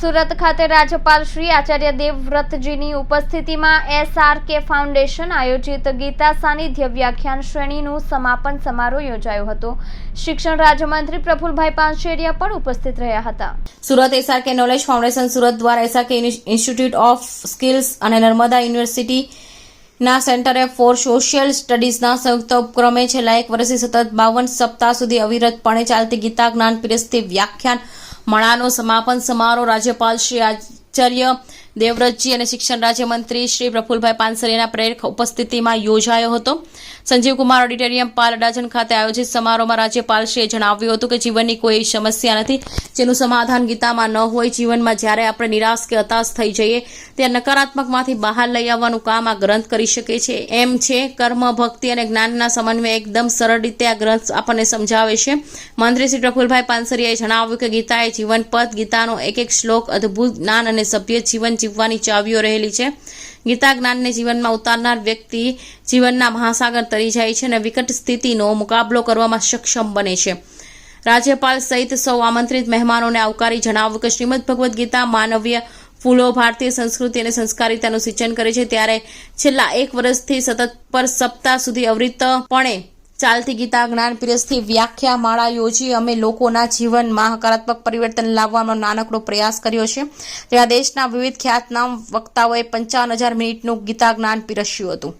સુરત ખાતે રાજ્યપાલ શ્રી આચાર્ય દેવવ્રતજીની ઉપસ્થિતિમાં એસઆરકે ફાઉન્ડેશન આયોજિત ગીતા સાનિધ્ય વ્યાખ્યાન શ્રેણીનું સમાપન સમારોહ યોજાયો હતો. શિક્ષણ રાજ્યમંત્રી પ્રફુલભાઈ પાનશેરિયા પણ ઉપસ્થિત રહ્યા હતા. Surat SRK knowledge foundation Surat દ્વારા એસઆરકે ઇન્સ્ટિટ્યૂટ ઓફ સ્કિલ્સ અને નર્મદા યુનિવર્સિટી ના સેન્ટરે ફોર સોશિયલ સ્ટડીઝના સંયુક્ત ઉપક્રમે છેલ્લા એક વર્ષથી સતત બાવન સપ્તાહ સુધી અવિરતપણે ચાલતી ગીતા જ્ઞાન પીરસતી વ્યાખ્યાન મણાનો સમાપન સમારોહ રાજ્યપાલ શ્રી આચાર્ય દેવવ્રતજી અને શિક્ષણ રાજ્યમંત્રી શ્રી પ્રફુલભાઈ પાનસરિયાના પ્રેરક ઉપસ્થિતિમાં યોજાયો હતો. સંજીવકુમાર ઓડિટોરિયમ પાલ અડાજણ ખાતે આયોજિત સમારોહમાં રાજ્યપાલશ્રીએ જણાવ્યું હતું કે જીવનની કોઈ સમસ્યા નથી, જેનું સમાધાન ગીતામાં ન હોય, જીવનમાં જ્યારે આપણે નિરાશ કે હતાશ થઈ જઈએ ત્યાં નકારાત્મકમાંથી બહાર લઈ આવવાનું કામ આ ગ્રંથ કરી શકે છે. એમ છે, કર્મ, ભક્તિ અને જ્ઞાનના સમન્વય એકદમ સરળ રીતે આ ગ્રંથ આપણને સમજાવે છે. મંત્રી શ્રી પ્રફુલભાઈ પાનસરિયાએ જણાવ્યું કે ગીતા એ જીવન પથ ગીતાનો એક એક શ્લોક, અદ્ભુત જ્ઞાન અને સભ્ય જીવન જીવવાની ચાવીઓ રહેલી છે. ગીતા જ્ઞાનને જીવનમાં ઉતારનાર વ્યક્તિ જીવનના મહાસાગર તરી જાય છે અને વિકટ સ્થિતિનો મુકાબલો કરવામાં સક્ષમ બને છે. રાજ્યપાલ સહિત સૌ આમંત્રિત મહેમાનોને આવકારી જણાવ્યું કે શ્રીમદ ભગવદ્ ગીતા માનવીય ફૂલો ભારતીય સંસ્કૃતિ અને સંસ્કારિતાનું સિંચન કરે છે. ત્યારે છેલ્લા એક વર્ષથી સતત પર સપ્તાહ સુધી અવિરતપણે ચાલતી ગીતા જ્ઞાન પીરસથી વ્યાખ્યા માળા યોજી અમે લોકોના જીવનમાં હકારાત્મક પરિવર્તન લાવવાનો નાનકડો પ્રયાસ કર્યો છે. જ્યાં દેશના વિવિધ ખ્યાતનામ વક્તાઓએ પંચાવન હજાર મિનિટનું ગીતા જ્ઞાન પીરસ્યું હતું.